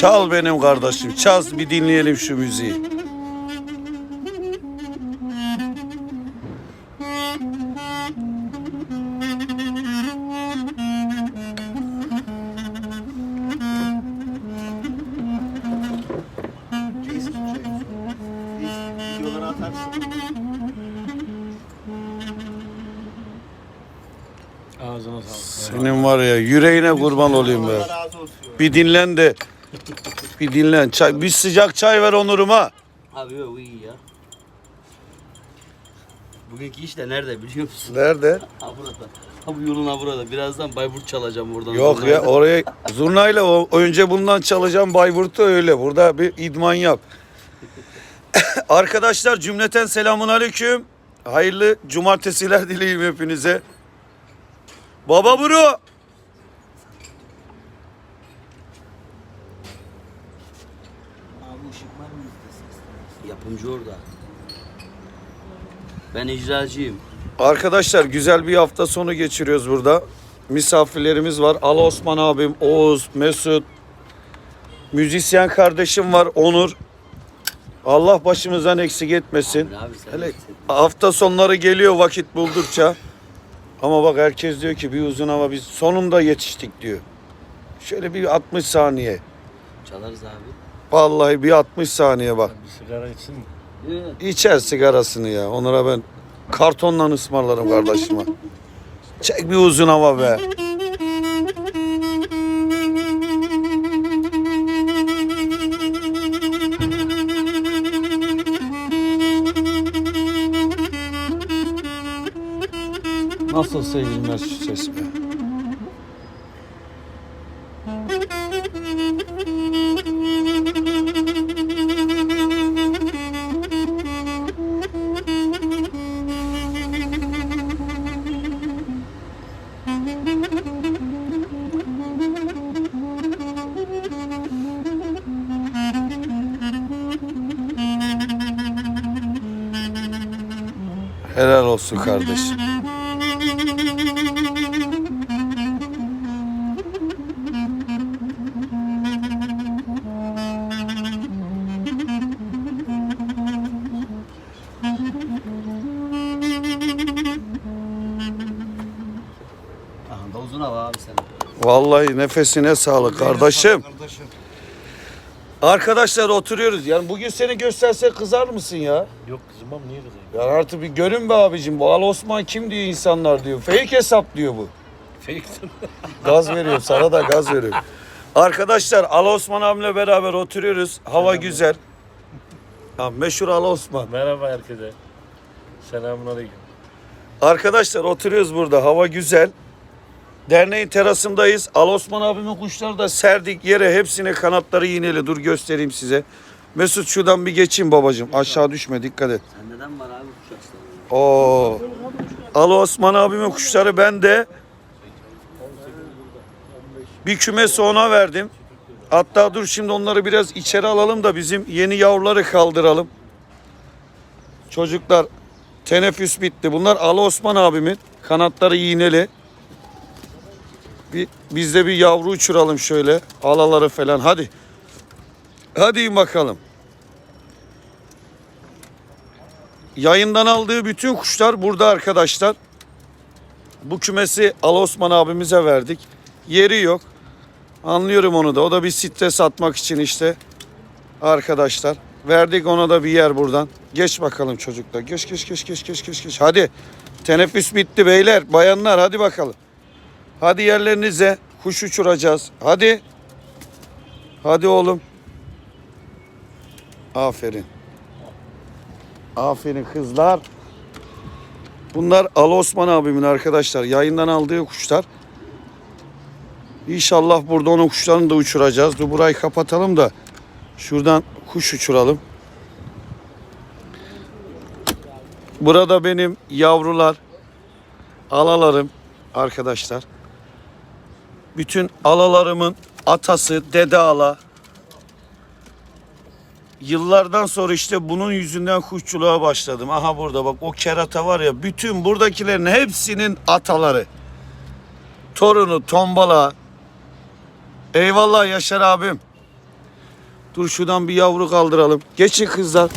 Çal benim kardeşim. Çal bir dinleyelim şu müziği. Senin var ya yüreğine kurban olayım be. Bir dinlen de. Bir dinlen. Çay, bir sıcak çay ver onuruma. Abi yok iyi ya. Bugünkü iş de nerede biliyor musun? Nerede? Ha burada. Ha bu yolun ha burada. Birazdan Bayburt çalacağım oradan. Yok ya oraya zurnayla o, önce bundan çalacağım Bayburt'ta öyle. Burada bir idman yap. Arkadaşlar cümleten selamun aleyküm. Hayırlı cumartesiler dileyim hepinize. Baba bro. Abi ışık var mı? Yapımcı orada. Ben icracıyım. Arkadaşlar güzel bir hafta sonu geçiriyoruz burada. Misafirlerimiz var. Al Osman abim, Oğuz, Mesut. Müzisyen kardeşim var Onur. Allah başımızdan eksik etmesin. Abi, abi sen Hele Hele... hafta sonları geliyor vakit buldukça. Ama bak herkes diyor ki bir uzun hava biz sonunda yetiştik diyor. Şöyle bir 60 saniye. çalarız abi. Vallahi bir 60 saniye bak. Bir sigara içsin mi? İçer sigarasını ya. Onlara ben kartonla ısmarlarım kardeşime. Çek bir uzun hava be. Nasıl sevilmez şu ses be. Olsun kardeşim. Aha da uzun hava abi sen. Vallahi nefesine sağlık kardeşim. Arkadaşlar oturuyoruz. Yani bugün seni gösterse kızar mısın ya? Yok kızmam niye kızayım? Ya artık bir görün be abicim. Bu Al Osman kim diyor insanlar diyor. Fake hesap diyor bu. Fake'sin. Gaz veriyorum sana da gaz veriyorum. Arkadaşlar Al Osman abimle beraber oturuyoruz. Hava güzel. Ha, meşhur Al Osman. Merhaba herkese. Selamun aleyküm. Arkadaşlar oturuyoruz burada. Hava güzel. Derneğin terasındayız. Al Osman abimin kuşları da serdik yere. Hepsine kanatları iğneli. Dur göstereyim size. Mesut şuradan bir geçeyim babacığım. Aşağı düşme dikkat et. Sen neden var abi kuş aslanı? Oo. Al Osman abimin kuşları ben de bir kümes ona verdim. Hatta dur şimdi onları biraz içeri alalım da bizim yeni yavruları kaldıralım. Çocuklar teneffüs bitti. Bunlar Al Osman abimin kanatları iğneli. Bir, biz de bir yavru uçuralım şöyle. Alaları falan hadi. Hadi bakalım. Yayından aldığı bütün kuşlar burada arkadaşlar. Bu kümesi Al Osman abimize verdik. Yeri yok. Anlıyorum onu da. O da bir stres atmak için işte. Arkadaşlar. Verdik ona da bir yer buradan. Geç bakalım çocuklar. Geç geç geç geç geç geç geç. Hadi. Teneffüs bitti beyler. Bayanlar hadi bakalım. Hadi yerlerinize. Kuş uçuracağız. Hadi. Hadi oğlum. Aferin. Aferin kızlar. Bunlar Al Osman abimin arkadaşlar. Yayından aldığı kuşlar. İnşallah burada onun kuşlarını da uçuracağız. Dur burayı kapatalım da şuradan kuş uçuralım. Burada benim yavrular, alalarım arkadaşlar. Bütün alalarımın atası Dede Ala. Yıllardan sonra işte bunun yüzünden kuşçuluğa başladım. Aha burada bak o kerata var ya bütün buradakilerin hepsinin ataları. Torunu, tombala. Eyvallah Yaşar abim. Dur şuradan bir yavru kaldıralım. Geçin kızlar.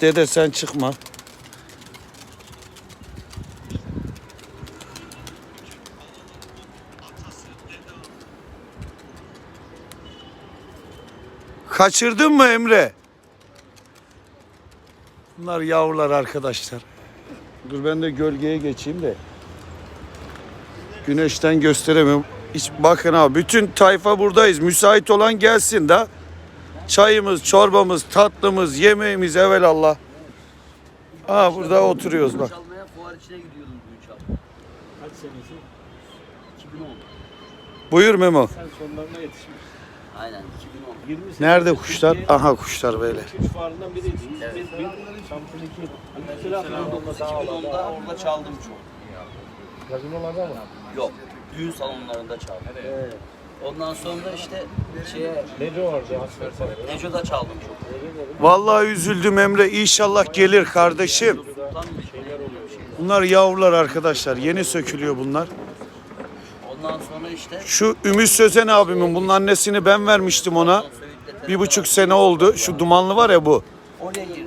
Dede sen çıkma. Kaçırdın mı Emre? Bunlar yavrular arkadaşlar. Dur ben de gölgeye geçeyim de. Güneşten gösteremiyorum. Hiç, bakın abi bütün tayfa buradayız. Müsait olan gelsin de. Çayımız, çorbamız, tatlımız, yemeğimiz evelallah. Aa burada oturuyoruz bak. Çalmaya fuar içine gidiyordum düğün çal. Kaç senesi? 2010. Buyur Memo. Sen sonlarına yetişmiş. Aynen 2010. 20 sene Nerede kuşlar? Aha kuşlar beyler. 3 fuarından biriydi. Evet. Bir, bir. Mesela 2010'da orada çaldım çok. Gazinolarda mı? Yok. Düğün salonlarında çaldım. Evet. Ondan sonra işte şeye Neco vardı Sarayı. Neco'da çaldım çok. Vallahi üzüldüm Emre. İnşallah gelir kardeşim. Bir şeyler oluyor. Bunlar yavrular arkadaşlar. Yeni sökülüyor bunlar. Ondan sonra işte Şu Ümit Sözen abimin bunun annesini ben vermiştim ona. Bir buçuk sene oldu. Şu dumanlı var ya bu.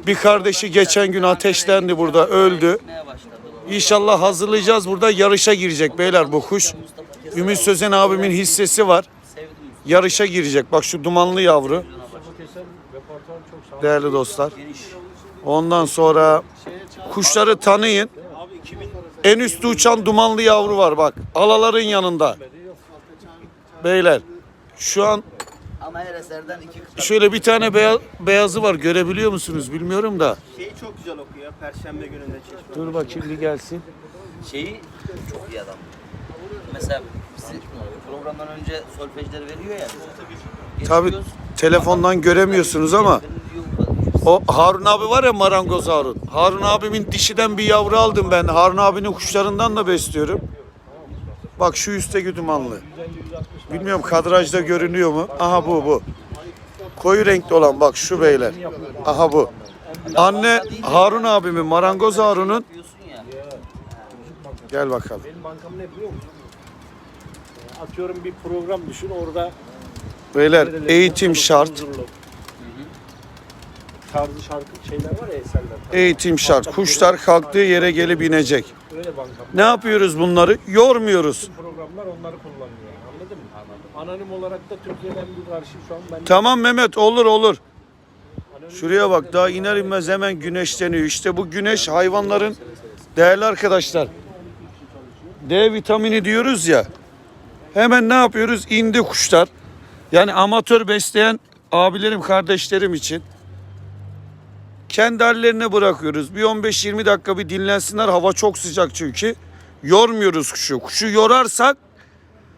Bir kardeşi geçen gün ateşlendi burada öldü. İnşallah hazırlayacağız burada yarışa girecek beyler bu kuş. Ümit Sözen abimin hissesi var. Yarışa girecek. Bak şu dumanlı yavru. Değerli dostlar. Ondan sonra kuşları tanıyın. En üstte uçan dumanlı yavru var bak. Alaların yanında. Beyler şu an Ama her eserden iki kıta. şöyle bir tane beyaz, beyazı var görebiliyor musunuz bilmiyorum da. Şeyi çok güzel okuyor. Perşembe gününde çeşme. Dur bakayım bir gelsin. Şeyi çok iyi adam. Mesela bizi programdan önce solfejleri veriyor ya. Tabi telefondan göremiyorsunuz ama Benim diyor bu kadar. O Harun abi var ya marangoz Harun. Harun abimin dişiden bir yavru aldım ben. Harun abinin kuşlarından da besliyorum. Bak şu üstteki dumanlı. Bilmiyorum kadrajda görünüyor mu? Aha bu bu. Koyu renkli olan bak şu beyler. Aha bu. Anne Harun abimin marangoz Harun'un gel bakalım. Benim bankam ne biliyor musun? Atıyorum bir program düşün orada Beyler eğitim şart. Tarzı şarkı şeyler var ya eserler. Eğitim şart. Kuşlar kalktığı yere gelip inecek. Öyle bankam. Ne yapıyoruz bunları? Yormuyoruz. Programlar onları kullanıyor. Anladın mı? Anladım. Anonim olarak da Türkiye'nin en büyük arşiv şu an ben. Tamam Mehmet olur olur. Şuraya bak daha iner inmez hemen güneşleniyor. İşte bu güneş hayvanların değerli arkadaşlar. D vitamini diyoruz ya. Hemen ne yapıyoruz? İndi kuşlar. Yani amatör besleyen abilerim, kardeşlerim için kendi hallerine bırakıyoruz. Bir 15-20 dakika bir dinlensinler. Hava çok sıcak çünkü. Yormuyoruz kuşu. Kuşu yorarsak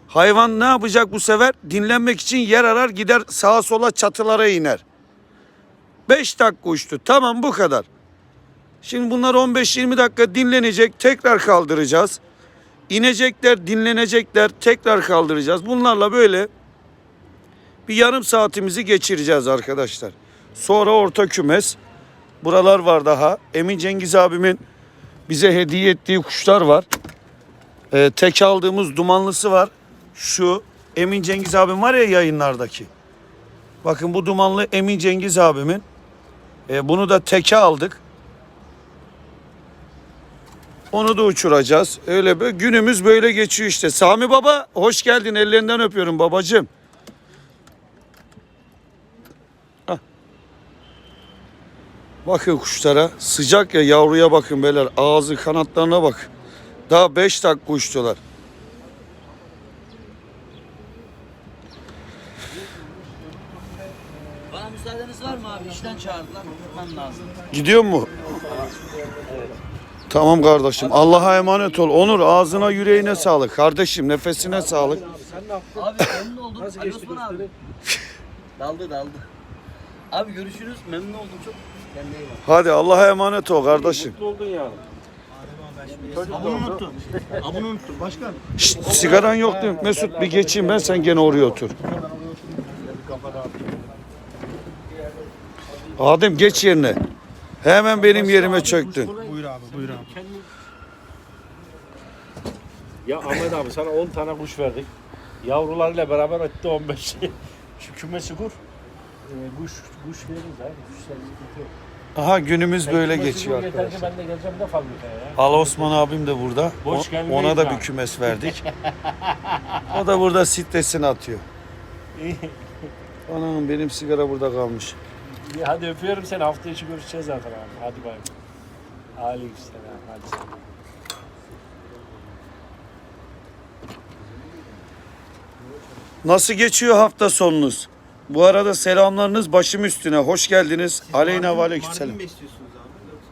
hayvan ne yapacak bu sefer? Dinlenmek için yer arar gider sağa sola çatılara iner. 5 dakika uçtu. Tamam bu kadar. Şimdi bunlar 15-20 dakika dinlenecek. Tekrar kaldıracağız. İnecekler, dinlenecekler. Tekrar kaldıracağız. Bunlarla böyle bir yarım saatimizi geçireceğiz arkadaşlar. Sonra orta kümes. Buralar var daha. Emin Cengiz abimin bize hediye ettiği kuşlar var. Ee, tek aldığımız dumanlısı var. Şu Emin Cengiz abim var ya yayınlardaki. Bakın bu dumanlı Emin Cengiz abimin. Ee, bunu da teke aldık. Onu da uçuracağız. Öyle böyle günümüz böyle geçiyor işte. Sami baba hoş geldin. Ellerinden öpüyorum babacığım. Bakın kuşlara. Sıcak ya yavruya bakın beyler. Ağzı kanatlarına bak. Daha 5 dakika uçtular. Bana müsaadeniz var mı abi? İşten çağırdılar. Gitmem lazım. Gidiyor mu? Tamam kardeşim. Allah'a emanet ol. Onur ağzına yüreğine sağlık. Kardeşim nefesine sağlık. Sen ne yaptın? Abi memnun oldum. Nasıl geçti abi. Daldı daldı. Abi görüşürüz. Memnun oldum çok. Hadi Allah'a emanet ol kardeşim. Mutlu oldun yani. Abunu unuttun. Abunu unuttun. Başkan. Şşt, sigaran yok değil mi? Mesut bir geçeyim ben sen gene oraya otur. Adem geç yerine. Hemen benim yerime çöktün. Buyur abi buyur abi. Ya Ahmet abi sana 10 tane kuş verdik. Yavrularıyla beraber etti 15. Şu kümesi kur. Ee, kuş, kuş veririz abi. Kuşlar sıkıntı yok. Aha günümüz böyle geçiyor arkadaşlar. ben de geleceğim de fabrikaya ya. Al Osman abim de burada. Boş O- ona da yani. bir kümes verdik. o da burada stresini atıyor. Anam benim sigara burada kalmış. İyi, Hadi öpüyorum seni. Hafta içi görüşeceğiz zaten abi. Hadi bay. Aleykümselam. Hadi sen. Nasıl geçiyor hafta sonunuz? Bu arada selamlarınız başım üstüne. Hoş geldiniz. Aleyna ve aleykümselam. Mardin mi istiyorsunuz abi? Yoksa?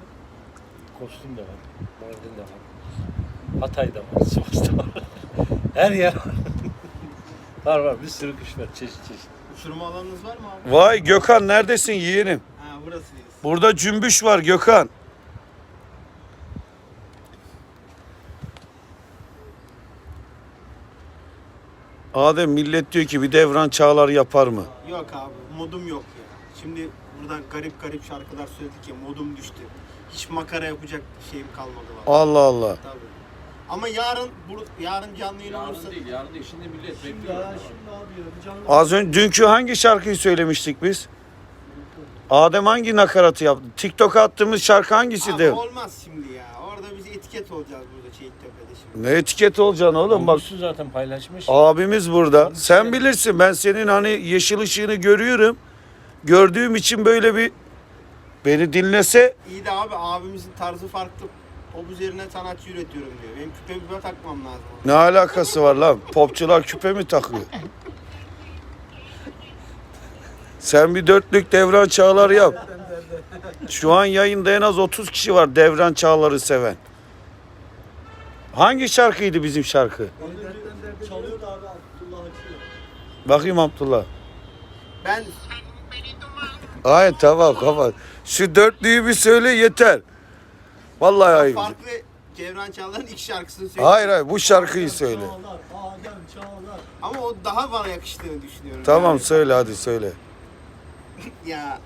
Kostüm de var. Mardin de var. Hatay'da var. Sivas'ta var. Her yer var. var var. Bir sürü kuş var. Çeşit çeşit. Uçurma alanınız var mı abi? Vay Gökhan neredesin yeğenim? Ha burasıyız. Burada cümbüş var Gökhan. Adem millet diyor ki bir devran çağlar yapar mı? Yok abi modum yok ya. Şimdi buradan garip garip şarkılar söyledik ya modum düştü. Hiç makara yapacak şeyim kalmadı var. Allah Allah. Tabii. Ama yarın bur- yarın canlı yayın olursa değil, yarın değil. Şimdi millet bekliyor. Az önce dünkü hangi şarkıyı söylemiştik biz? Adem hangi nakaratı yaptı? TikTok'a attığımız şarkı hangisiydi? Abi olmaz şimdi ya. Etiket olacağız burada Çeyiktepe'de şimdi. Ne etiket olacaksın oğlum bak. Olmuşsun zaten paylaşmış. Abimiz burada. Sen bilirsin ben senin hani yeşil ışığını görüyorum. Gördüğüm için böyle bir beni dinlese İyi de abi abimizin tarzı farklı. Pop üzerine sanatçı üretiyorum diyor. Benim küpe küpe takmam lazım. ne alakası var lan? Popçular küpe mi takıyor? Sen bir dörtlük devran çağlar yap. Şu an yayında en az 30 kişi var devran çağları seven. Hangi şarkıydı bizim şarkı? Çalıyordu abi Abdullah açıyor. Bakayım Abdullah. Ben Ay tamam kapat. Şu dörtlüyü bir söyle yeter. Vallahi ayıp. farklı Cevran Çağlar'ın ilk şarkısını söylüyorum. Hayır hayır bu şarkıyı söyle. Ama o daha bana yakıştığını düşünüyorum. Tamam söyle hadi söyle. Ya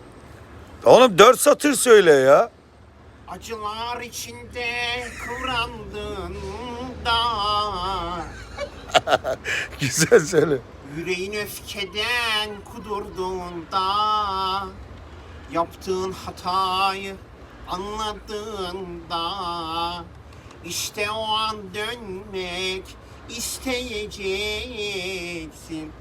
Oğlum dört satır söyle ya. Acılar içinde kıvrandın da Güzel söyle. Yüreğin öfkeden kudurduğunda Yaptığın hatayı anladığında işte o an dönmek isteyeceksin.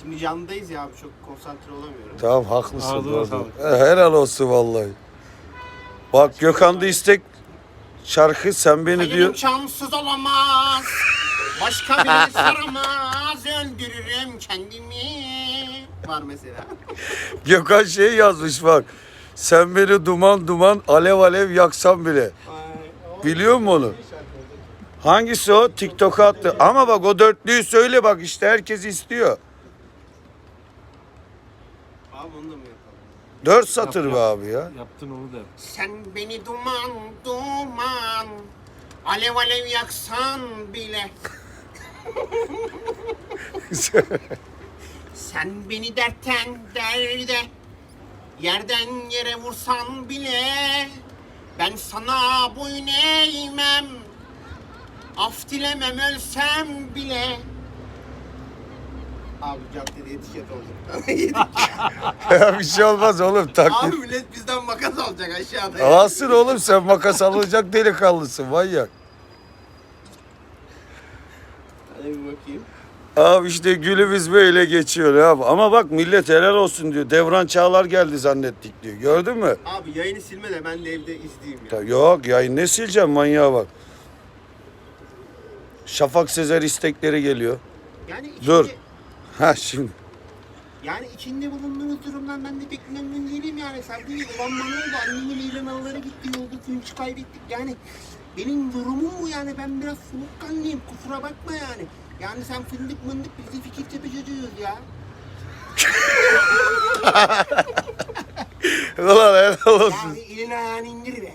Şimdi candayız ya abi çok konsantre olamıyorum. Tamam haklısın. Ağzına sağlık. Helal olsun vallahi. Bak Gökhan'da istek şarkı sen beni Hayırım diyor. çamsız olamaz. Başka biri saramaz. Öldürürüm kendimi. Var mesela. Gökhan şey yazmış bak. Sen beni duman duman alev alev yaksan bile. Biliyor musun onu? Hangisi o? TikTok'a attı. Ama bak o dörtlüyü söyle bak işte herkes istiyor. Abi onu da mı yapalım? Dört satır be abi ya. Yaptın onu da. Sen beni duman duman Alev alev yaksan bile Sen beni dertten derde Yerden yere vursan bile Ben sana boyun eğmem Af dilemem ölsem bile Abi caddede etiket olacak. bir şey olmaz oğlum taklit. Abi millet bizden makas alacak aşağıda. Alsın oğlum sen makas alacak delikanlısın manyak. Hadi bir bakayım. Abi işte gülümüz böyle geçiyor ya. Ama bak millet helal olsun diyor. Devran Çağlar geldi zannettik diyor. Gördün mü? Abi yayını silme de ben de evde izleyeyim ya. Ya Yok yayın ne sileceğim manyağa bak. Şafak Sezer istekleri geliyor. Yani içinde, Dur. Ha şimdi. Yani içinde bulunduğumuz durumdan ben de pek memnun değilim yani. Sabri ulan bana oldu. Annemin ilan ağları gitti yolda kuyumcu kaybettik. Yani benim durumum bu yani. Ben biraz soğukkanlıyım. Kusura bakma yani. Yani sen fındık mındık biz de Fikirtepe çocuğuyuz ya. Ulan helal olsun. Yani elini ayağını indir be.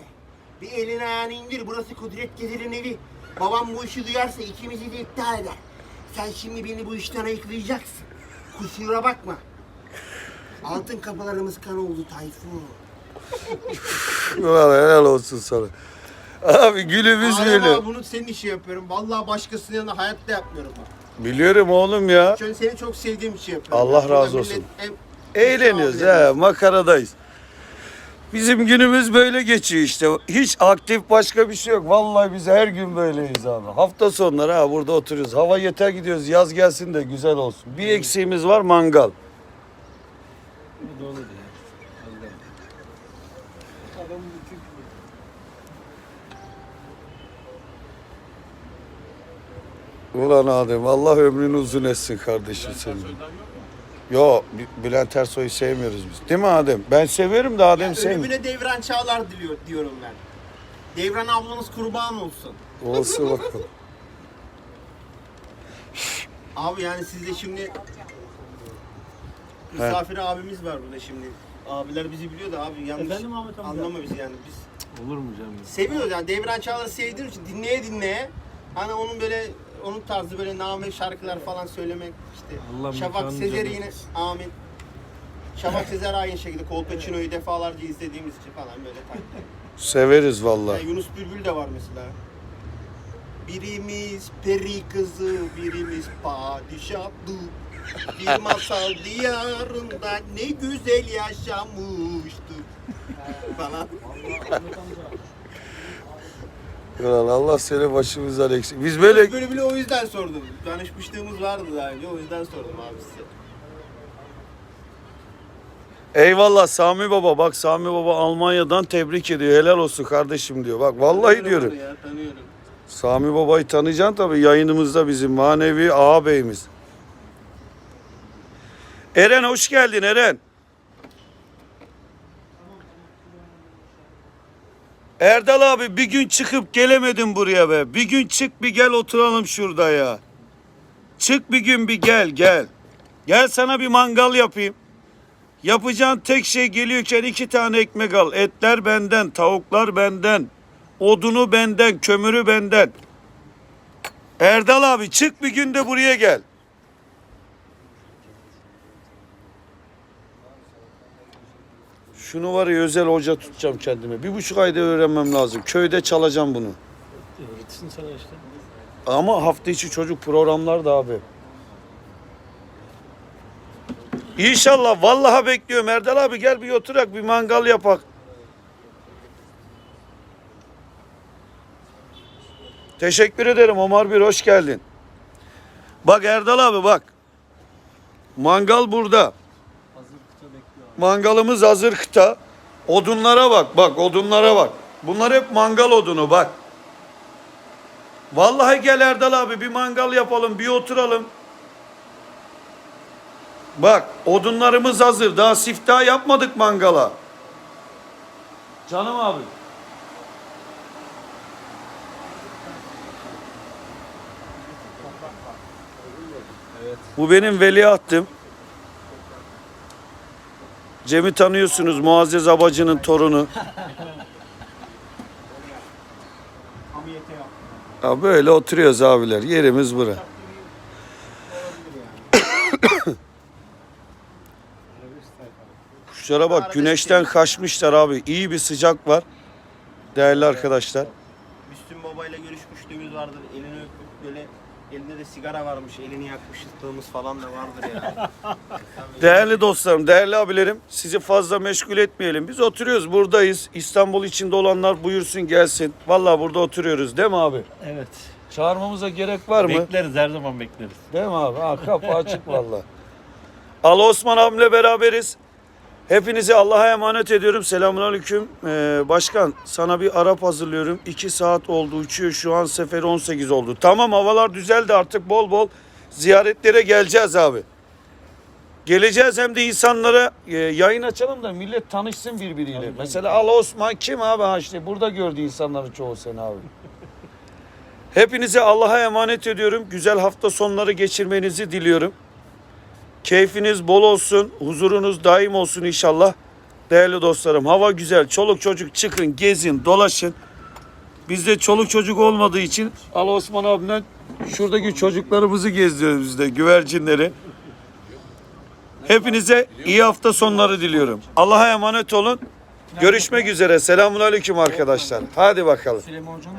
Bir elini ayağını indir. Burası Kudret Gezer'in evi. Babam bu işi duyarsa ikimizi de iptal eder. Sen şimdi beni bu işten ayıklayacaksın. Kusura bakma. Altın kapılarımız kan oldu Tayfun. Ulan helal olsun sana. Abi gülümüz böyle. abi bunu senin işi yapıyorum. Vallahi başkasının yanında hayatta yapmıyorum. Biliyorum oğlum ya. Çünkü seni çok sevdiğim için yapıyorum. Allah Burada razı millet olsun. hem- Eğleniyoruz Abiler. he makaradayız. Bizim günümüz böyle geçiyor işte. Hiç aktif başka bir şey yok. Vallahi biz her gün böyleyiz abi. Hafta sonları ha burada oturuyoruz. Hava yeter gidiyoruz. Yaz gelsin de güzel olsun. Bir eksiğimiz var mangal. Bu doğru diyor. Ulan Adem Allah ömrünü uzun etsin kardeşim senin. Yo Bi- Bülent Ersoy'u sevmiyoruz biz. Değil mi Adem? Ben seviyorum da Adem Yani sevmiyor. ölümüne devran çağlar diliyor diyorum ben. Devran ablanız kurban olsun. Olsun bakalım. Abi yani siz de şimdi misafir abimiz var burada şimdi. Abiler bizi biliyor da abi yanlış Efendim Ahmet amca? anlama bizi yani. Biz Olur mu canım? seviyoruz yani Devran Çağlar'ı sevdiğim için dinleye dinleye hani onun böyle onun tarzı böyle name şarkılar falan söylemek işte Allah Şafak mekanını Sezer'i cennet yine etsin. amin. Şafak Sezer aynı şekilde Kolpaçino'yu defalarca izlediğimiz için falan böyle takip. Severiz vallahi. Yani Yunus Bülbül de var mesela. Birimiz peri kızı, birimiz padişahtı. Bir masal diyarında ne güzel yaşamıştık. falan. Ulan Allah seni başımızdan eksik. Biz böyle Böyle bile o yüzden sordum. Tanışmışlığımız vardı daha önce o yüzden sordum abi size. Eyvallah Sami Baba bak Sami Baba Almanya'dan tebrik ediyor. Helal olsun kardeşim diyor. Bak vallahi Tanıyorum diyorum. onu Ya, tanıyorum. Sami Baba'yı tanıyacaksın tabii yayınımızda bizim manevi ağabeyimiz. Eren hoş geldin Eren. Erdal abi bir gün çıkıp gelemedim buraya be. Bir gün çık bir gel oturalım şurada ya. Çık bir gün bir gel gel. Gel sana bir mangal yapayım. Yapacağın tek şey geliyorken iki tane ekmek al. Etler benden, tavuklar benden. Odunu benden, kömürü benden. Erdal abi çık bir günde buraya gel. Şunu var ya özel hoca tutacağım kendime. Bir buçuk ayda öğrenmem lazım. Köyde çalacağım bunu. Öğretsin sana işte. Ama hafta içi çocuk programlar da abi. İnşallah vallahi bekliyorum Erdal abi gel bir oturak bir mangal yapak. Teşekkür ederim Omar bir hoş geldin. Bak Erdal abi bak. Mangal burada. Mangalımız hazır kıta. Odunlara bak bak odunlara bak. Bunlar hep mangal odunu bak. Vallahi gel Erdal abi bir mangal yapalım bir oturalım. Bak odunlarımız hazır. Daha siftah yapmadık mangala. Canım abi. Bu benim veliahtım. Cem'i tanıyorsunuz Muazzez Abacı'nın torunu. Ya böyle oturuyoruz abiler. Yerimiz bura. Kuşlara bak güneşten kaçmışlar abi. İyi bir sıcak var. Değerli arkadaşlar. Müslüm Baba ile görüşmüşlüğümüz vardır. Elinde de sigara varmış. Elini yakmışlığımız falan da vardır ya. Değerli dostlarım, değerli abilerim sizi fazla meşgul etmeyelim. Biz oturuyoruz buradayız. İstanbul içinde olanlar buyursun gelsin. Vallahi burada oturuyoruz değil mi abi? Evet. Çağırmamıza gerek var mı? Bekleriz her zaman bekleriz. Değil mi abi? Ha, kapı açık valla. Al Osman abimle beraberiz. Hepinizi Allah'a emanet ediyorum. Selamun aleyküm. Ee, başkan sana bir Arap hazırlıyorum. 2 saat oldu uçuyor. Şu an seferi 18 oldu. Tamam havalar düzeldi artık bol bol ziyaretlere geleceğiz abi. Geleceğiz hem de insanlara e, yayın açalım da millet tanışsın birbiriyle. Mesela Al Osman kim abi? Ha işte burada gördü insanları çoğu seni abi. Hepinize Allah'a emanet ediyorum. Güzel hafta sonları geçirmenizi diliyorum. Keyfiniz bol olsun, huzurunuz daim olsun inşallah. Değerli dostlarım, hava güzel. Çoluk çocuk çıkın, gezin, dolaşın. Bizde çoluk çocuk olmadığı için Ali Osman abimden şuradaki çocuklarımızı gezdiriyoruz biz de güvercinleri. Hepinize iyi hafta sonları diliyorum. Allah'a emanet olun. Görüşmek üzere. Selamun aleyküm arkadaşlar. Hadi bakalım. Süleyman Hoca'nın?